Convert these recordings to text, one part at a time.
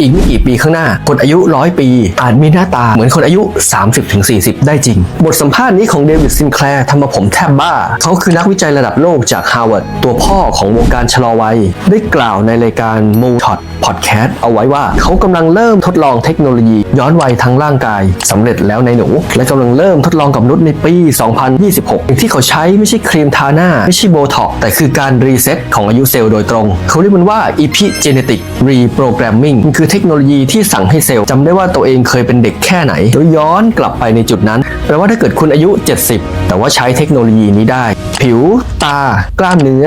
อีกไม่กี่ปีข้างหน้า คนอายุร้อยปี อาจมีหน้าตาเหมือนคนอายุ 30-40 ได้จริง บทสัมภาษณ์นี้ของเดวิดซินแคลร์ทำมาผมแทบบ้า เขาคือนักวิจัยระดับโลกจากฮาร์วาร์ดตัวพ่อของวงการชะลอวัย ได้กล่าวในรายการ m o t o d Podcast เอาไว้ว่า เขากำลังเริ่มทดลองเทคโนโลยี ย้อนวัยทั้งร่างกายสำเร็จแล้วในหนู และกำลังเริ่มทดลองกับมนุษย์ในปี 2026สิ่งที่เขาใช้ไม่ใช่ครีมทาหน้า ไม่ใช่โบท็อกแต่คือการรีเซ็ตของอายุเซลล์โดยตรง เขาเรียกมันว่า epigenetic reprogramming มันคือเทคโนโลยีที่สั่งให้เซลล์จำได้ว่าตัวเองเคยเป็นเด็กแค่ไหนแล้วย้อนกลับไปในจุดนั้น แปลว่าถ้าเกิดคุณอายุ 70 แต่ว่าใช้เทคโนโลยีนี้ได้ ผิว ตา กล้ามเนื้อ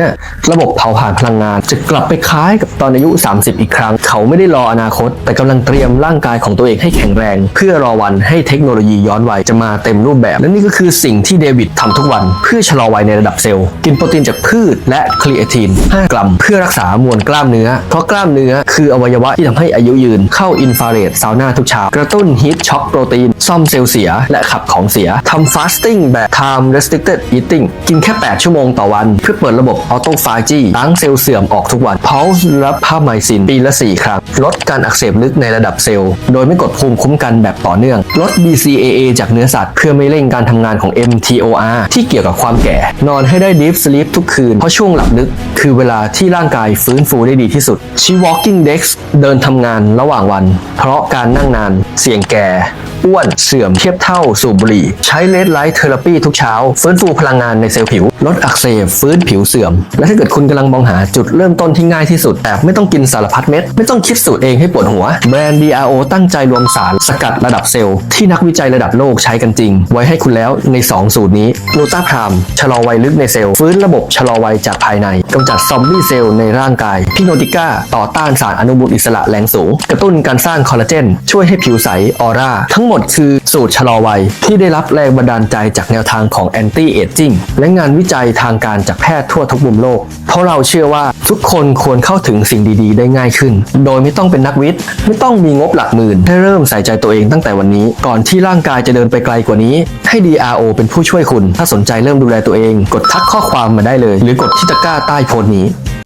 ระบบเผาผลาญพลังงาน จะกลับไปคล้ายกับตอนอายุ 30 อีกครั้ง เขาไม่ได้รออนาคต แต่กำลังเตรียมร่างกายของตัวเองให้แข็งแรง เพื่อรอวันให้เทคโนโลยีย้อนวัยจะมาเต็มรูปแบบ และนี่ก็คือสิ่งที่เดวิดทำทุกวัน เพื่อชะลอวัยในระดับเซลล์ กินโปรตีนจากพืชและครีเอทิน5กรัม เพื่อรักษามวลกล้ามเนื้อ เพราะกล้ามเนื้อคืออวัยวะที่ทำให้อายุยืน เข้าอินฟราเรดซาวน่าทุกเช้า กระตุ้นฮีทช็อคโปรตีน ซ่อมเซลล์เสีย และขับของเสียทำฟาสติ้งแบบ time restricted eating กินแค่ 8 ชั่วโมงต่อวัน เพื่อเปิดระบบออโตฟาจีล้างเซลล์เสื่อมออกทุกวัน Pulse รับผ้าไมซินปีละ 4 ครั้ง ลดการอักเสบลึกในระดับเซลล์ โดยไม่กดภูมิคุ้มกันแบบต่อเนื่อง ลด BCAA จากเนื้อสัตว์ เพื่อไม่เร่งการทำงานของ mTOR ที่เกี่ยวกับความแก่ นอนให้ได้ deep sleep ทุกคืน เพราะช่วงหลับลึก คือเวลาที่ร่างกายฟื้นฟูได้ดีที่สุดชี walking dex เดินทำงานระหว่างวัน เพราะการนั่งนานเสี่ยงแก่ อ้วนเสื่อมเทียบเท่าสูบบุหรี่ ใช้เลดไลท์เทอราปีทุกเช้า ฟื้นฟูพลังงานในเซลล์ผิว ลดอักเสบฟื้นผิวเสื่อม และถ้าเกิดคุณกำลังมองหาจุดเริ่มต้นที่ง่ายที่สุดแบบไม่ต้องกินสารพัดเม็ด ไม่ต้องคิดสูตรเองให้ปวดหัว แบรนด์ DRO ตั้งใจรวมสารสกัดระดับเซลล์ที่นักวิจัยระดับโลกใช้กันจริง ไว้ให้คุณแล้วใน 2 สูตรนี้ลูตาพรามชะลอวัยลึกในเซลล์ฟื้นระบบชะลอวัยจากภายในกำจัดซอมบี้เซลล์ในร่างกายพิโนติก้าต่อต้านสารอนุมูลอิสระแรงสูง กระตุ้นการสร้างคอลลาเจนช่วยให้ผิวใสออร่าทั้งหมดคือสูตรชะลอวัย ที่ได้รับแรงบันดาลใจจากแนวทางของแอนตี้เอจจิ้งและงานวิจัยทางการจากแพทย์ทั่วทุกมุมโลก เพราะเราเชื่อว่าทุกคนควรเข้าถึงสิ่งดีๆ ได้ง่ายขึ้น โดยไม่ต้องเป็นนักวิทย์ ไม่ต้องมีงบหลักหมื่นให้เริ่มใส่ใจตัวเองตั้งแต่วันนี้ ก่อนที่ร่างกายจะเดินไปไกลกว่านี้ ให้ DRO เป็นผู้ช่วยคุณ ถ้าสนใจเริ่มดูแลตัวเอง กดทักข้อความมาได้เลย หรือกดที่ตะกร้าใต้โพสต์นี้